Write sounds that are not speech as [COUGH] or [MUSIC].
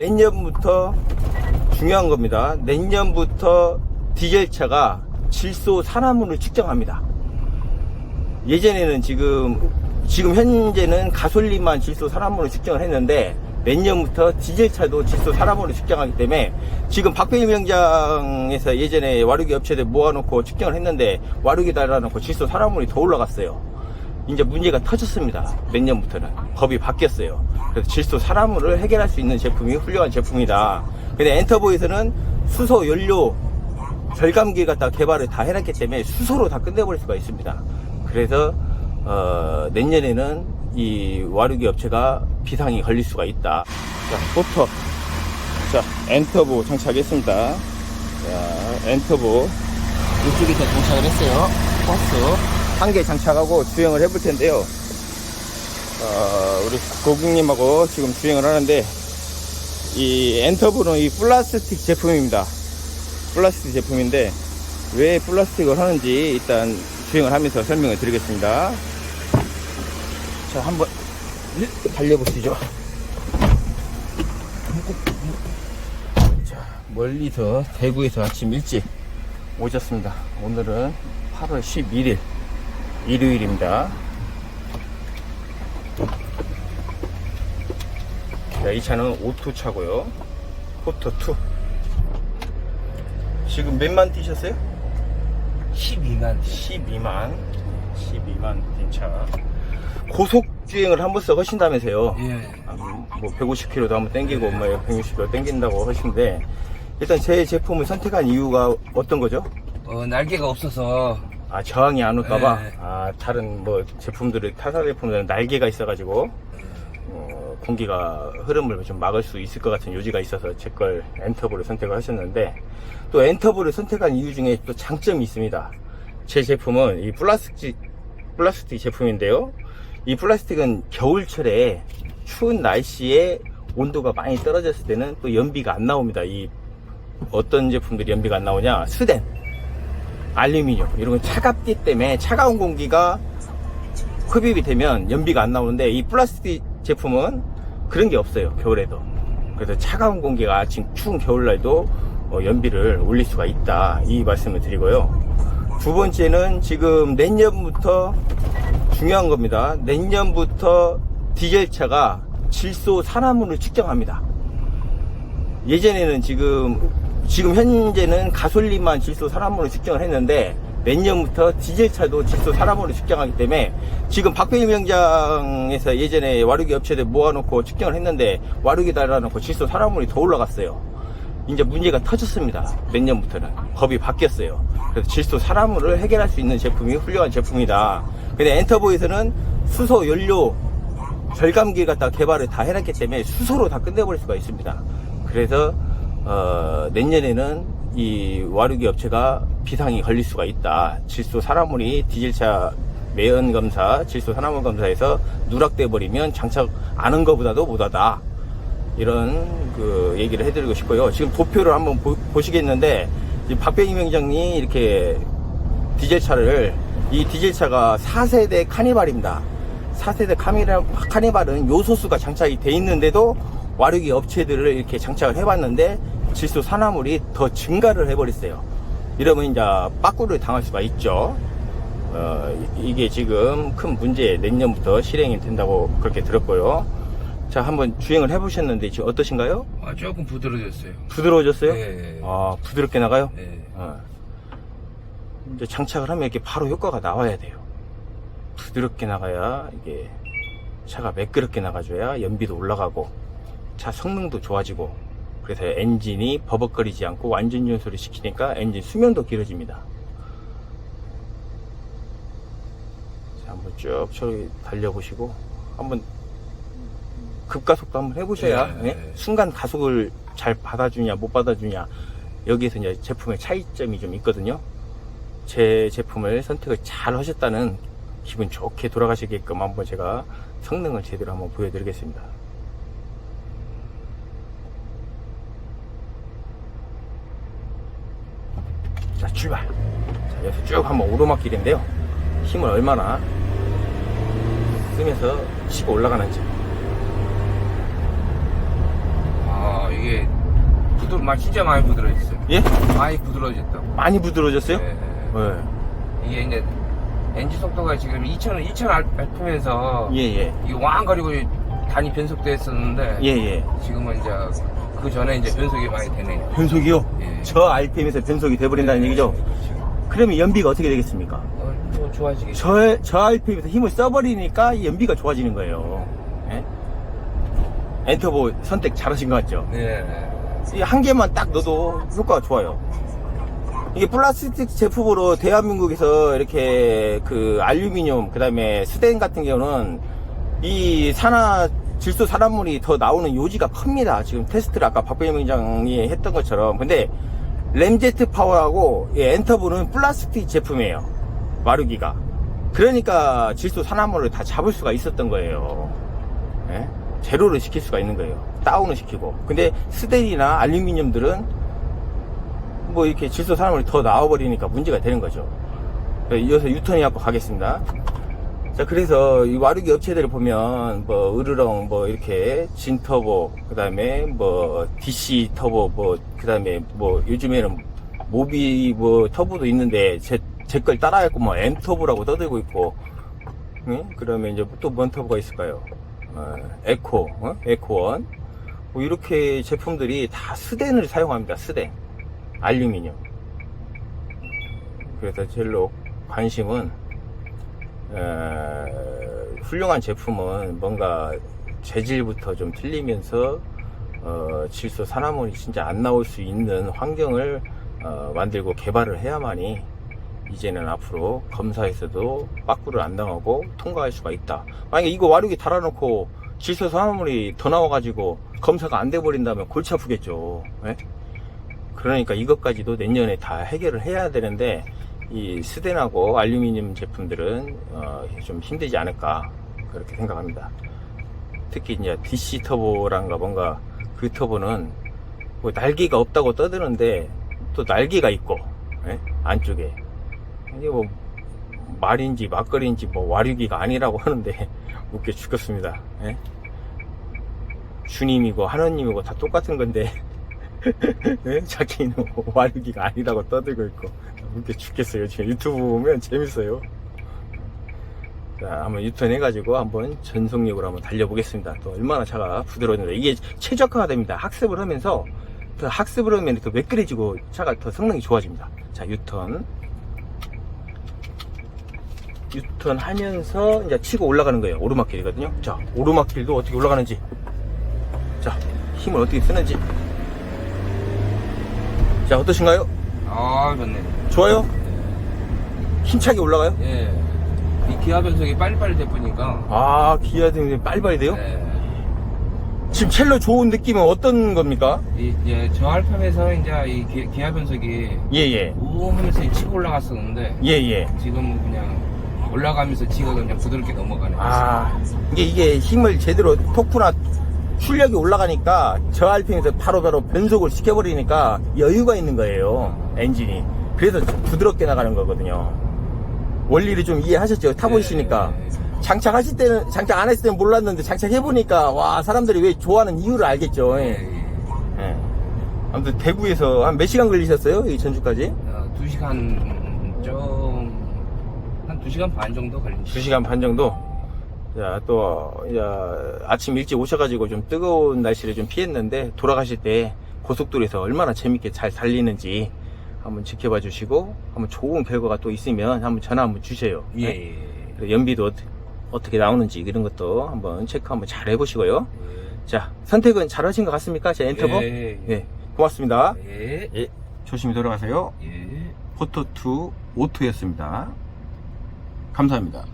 내년부터 중요한 겁니다. 내년부터 디젤차가 질소 산화물을 측정합니다. 예전에는 지금 지금 현재는 가솔린만 질소 산화물을 측정을 했는데 내년부터 디젤차도 질소 산화물을 측정하기 때문에 지금 박배일 명장에서 예전에 와르기 업체들 모아놓고 측정을 했는데 와르기 달아놓고 질소 산화물이 더 올라갔어요. 이제 문제가 터졌습니다. 내년부터는 법이 바뀌었어요. 그래서 질소 산화물을 해결할 수 있는 제품이 훌륭한 제품이다. 근데 엔터보에서는 수소 연료 절감기 갖다 개발을 다 해놨기 때문에 수소로 다 끝내버릴 수가 있습니다. 그래서 어, 내년에는 이 와르기 업체가 비상이 걸릴 수가 있다. 자, 포터. 자, 엔터보 장착했습니다. 자, 엔터보 이쪽에 다 장착을 했어요. 버스 한 개 장착하고 주행을 해볼 텐데요. 어, 우리 고객님하고 지금 주행을 하는데 이 엔터보는 이 플라스틱 제품입니다. 플라스틱 제품인데 왜 플라스틱을 하는지 일단 주행을 하면서 설명을 드리겠습니다. 자, 한번 달려보시죠. 자, 멀리서 대구에서 아침 일찍 오셨습니다. 오늘은 8월 11일 일요일입니다. 자, 이 차는 오토 차고요. 포토 2. 지금 몇만 뛰셨어요? 12만 12만 12만 뛴 차. 고속 주행을 한 번씩 하신다면서요? 예. 아, 뭐 150km도 한번 땡기고 뭐 160km 땡긴다고 하시는데 일단 제 제품을 선택한 이유가 어떤 거죠? 어, 날개가 없어서 아 저항이 안 올까봐 네. 아 다른 뭐 제품들을 타사 제품들은 날개가 있어가지고 어, 공기가 흐름을 좀 막을 수 있을 것 같은 요지가 있어서 제 걸 엔터브를 선택을 하셨는데 또 엔터브를 선택한 이유 중에 또 장점이 있습니다. 제 제품은 이 플라스틱 플라스틱 제품인데요. 이 플라스틱은 겨울철에 추운 날씨에 온도가 많이 떨어졌을 때는 또 연비가 안 나옵니다. 이 어떤 제품들이 연비가 안 나오냐? 스덴, 알루미늄 이런 건 차갑기 때문에 차가운 공기가 흡입이 되면 연비가 안 나오는데 이 플라스틱 제품은 그런 게 없어요. 겨울에도. 그래서 차가운 공기가 아침 추운 겨울날도 어, 연비를 올릴 수가 있다. 이 말씀을 드리고요. 두 번째는 지금 내년부터 중요한 겁니다. 내년부터 디젤차가 질소 산화물을 측정합니다. 예전에는 지금 지금 현재는 가솔린만 질소 산화물을 측정을 했는데 내년부터 디젤차도 질소 산화물을 측정하기 때문에 지금 박배일 명장에서 예전에 와르기 업체들 모아놓고 측정을 했는데 와르기 달아놓고 질소 산화물이 더 올라갔어요. 이제 문제가 터졌습니다. 내년부터는 법이 바뀌었어요. 그래서 질소 산화물을 해결할 수 있는 제품이 훌륭한 제품이다. 근데 엔터보에서는 수소 연료 절감기 갖다 개발을 다 해놨기 때문에 수소로 다 끝내버릴 수가 있습니다. 그래서 어, 내년에는 이 와르기 업체가 비상이 걸릴 수가 있다. 질소 산화물이 디젤차 매연 검사, 질소 산화물 검사에서 누락돼 버리면 장착 안한 것보다도 못하다. 이런 그 얘기를 해드리고 싶고요. 지금 도표를 한번 보, 보시겠는데 이 박병희 명장이 이렇게 디젤차를 이 디젤차가 4세대 카니발입니다. 4세대 카니발, 카니발은 요소수가 장착이 돼 있는데도 와르기 업체들을 이렇게 장착을 해봤는데 질소 산화물이 더 증가를 해버렸어요. 이러면 이제 빠꾸를 당할 수가 있죠. 어, 이게 지금 큰 문제 내년부터 실행이 된다고 그렇게 들었고요. 자, 한번 주행을 해보셨는데 지금 어떠신가요? 아, 조금 부드러졌어요. 부드러워졌어요? 예. 아, 부드럽게 나가요? 예. 어. 이제 장착을 하면 이렇게 바로 효과가 나와야 돼요. 부드럽게 나가야 이게 차가 매끄럽게 나가줘야 연비도 올라가고 차 성능도 좋아지고 그래서 엔진이 버벅거리지 않고 완전 연소를 시키니까 엔진 수명도 길어집니다. 자, 한번 쭉 저기 달려보시고 한번 급가속도 한번 해보셔야 예, 예? 예. 순간 가속을 잘 받아주냐 못 받아주냐 여기에서 이제 제품의 차이점이 좀 있거든요. 제 제품을 선택을 잘 하셨다는 기분 좋게 돌아가시게끔 한번 제가 성능을 제대로 한번 보여드리겠습니다. 자, 출발. 자, 여기서 쭉 한번 오르막길인데요. 힘을 얼마나 쓰면서 치고 올라가는지. 아, 부드, 마 진짜 많이 부드러졌어요. 예? 많이 부드러졌다고. 많이 부드러워졌어요? 네. 네. 이게 이제 엔진 속도가 지금 2,000, 2,000 RPM에서 예, 예. 이게 왕거리고 단위 변속도 했었는데 예, 예. 지금은 이제 그 전에 이제 변속이 많이 되네요. 변속이요? 예. 저 RPM에서 변속이 돼버린다는 얘기죠? 그러면 연비가 어떻게 되겠습니까? 어, 뭐 좋아지겠죠. 저, 저 RPM에서 힘을 써버리니까 이 연비가 좋아지는 거예요. 예? 엔터보 선택 잘하신 것 같죠? 네. 이 한 개만 딱 넣어도 효과가 좋아요. 이게 플라스틱 제품으로 대한민국에서 이렇게 그 알루미늄, 그 다음에 스텐 같은 경우는 이 산화, 질소 산화물이 더 나오는 요지가 큽니다. 지금 테스트를 아까 박병희 위원장이 했던 것처럼. 근데 램제트 파워하고 이 엔터브는 플라스틱 제품이에요. 마르기가. 그러니까 질소 산화물을 다 잡을 수가 있었던 거예요. 예? 제로를 시킬 수가 있는 거예요. 다운을 시키고. 근데 스텐이나 알루미늄들은 뭐 이렇게 질소 산화물이 더 나와버리니까 문제가 되는 거죠. 이어서 유턴해 갖고 가겠습니다. 자, 그래서 이 와르기 업체들을 보면 뭐 으르렁 뭐 이렇게 진 터보 그 다음에 뭐 DC 터보 뭐 그 다음에 뭐 요즘에는 모비 뭐 터보도 있는데 제 제 걸 따라했고 뭐 M 터보라고 떠들고 있고 응? 그러면 이제 또 뭔 터보가 있을까요? 어, 에코, 어? 에코원 뭐 이렇게 제품들이 다 스덴을 사용합니다. 스덴 알루미늄 그래서 젤로 관심은 에, 훌륭한 제품은 뭔가 재질부터 좀 틀리면서 어, 질소 산화물이 진짜 안 나올 수 있는 환경을 어, 만들고 개발을 해야만이 이제는 앞으로 검사에서도 빠꾸를 안 당하고 통과할 수가 있다. 만약에 이거 와르기 달아놓고 질소 산화물이 더 나와가지고 검사가 안 돼 버린다면 골치 아프겠죠. 예? 그러니까 이것까지도 내년에 다 해결을 해야 되는데 이 스덴하고 알루미늄 제품들은 어, 좀 힘들지 않을까 그렇게 생각합니다. 특히 이제 DC 터보란가 뭔가 그 터보는 뭐 날개가 없다고 떠드는데 또 날개가 있고 예? 안쪽에 이게 뭐 말인지 막걸리인지 뭐 와류기가 아니라고 [LAUGHS] 하는데 웃겨 죽겠습니다. 예? 주님이고 하나님이고 다 똑같은 건데 [LAUGHS] 예? 자기는 와류기가 아니라고 떠들고 있고 웃겨 죽겠어요. 지금 유튜브 보면 재밌어요. 자, 한번 유턴 해가지고 한번 전속력으로 한번 달려보겠습니다. 또 얼마나 차가 부드러웠는데 이게 최적화가 됩니다. 학습을 하면서 더 학습을 하면 더 매끄러지고 차가 더 성능이 좋아집니다. 자, 유턴. 유턴 하면서 이제 치고 올라가는 거예요. 오르막길이거든요. 자, 오르막길도 어떻게 올라가는지. 자, 힘을 어떻게 쓰는지. 자, 어떠신가요? 아, 좋네. 좋아요? 힘차게 올라가요? 예. 이 기아 변속이 빨리빨리 돼 보니까. 아, 기아 등이 빨리빨리 돼요? 예. 지금 첼로 좋은 느낌은 어떤 겁니까? 이, 예, 저 알팜에서 이제 이 기, 기아 변속이 예, 예. 우 하면서 치고 올라갔었는데 예, 예. 지금 그냥 올라가면서 지가 그냥 부드럽게 넘어가네. 아, 이게, 이게 힘을 제대로 토크나 출력이 올라가니까 저 RPM에서 바로바로 변속을 시켜버리니까 여유가 있는 거예요. 엔진이. 그래서 부드럽게 나가는 거거든요. 원리를 좀 이해하셨죠? 타보시니까. 예, 예, 예. 장착하실 때는, 장착 안 했을 때는 몰랐는데 장착해보니까, 와, 사람들이 왜 좋아하는 이유를 알겠죠. 예, 예. 예. 예. 아무튼 대구에서 한 몇 시간 걸리셨어요? 이 전주까지? 어, 두 시간 좀, 한두 시간 반 정도 걸리죠. 2시간 반 정도. 자, 또, 이제 아침 일찍 오셔가지고 좀 뜨거운 날씨를 좀 피했는데, 돌아가실 때 고속도로에서 얼마나 재밌게 잘 달리는지 한번 지켜봐 주시고, 한번 좋은 결과가 또 있으면 한번 전화 한번 주세요. 예, 네? 예. 그리고 연비도 어떻게, 어떻게 나오는지 이런 것도 한번 체크 한번 잘 해보시고요. 자, 선택은 잘 하신 것 같습니까? 제 엔터버? 예, 예. 네, 고맙습니다. 예. 예, 조심히 돌아가세요. 예. 포토2 오토였습니다. 감사합니다.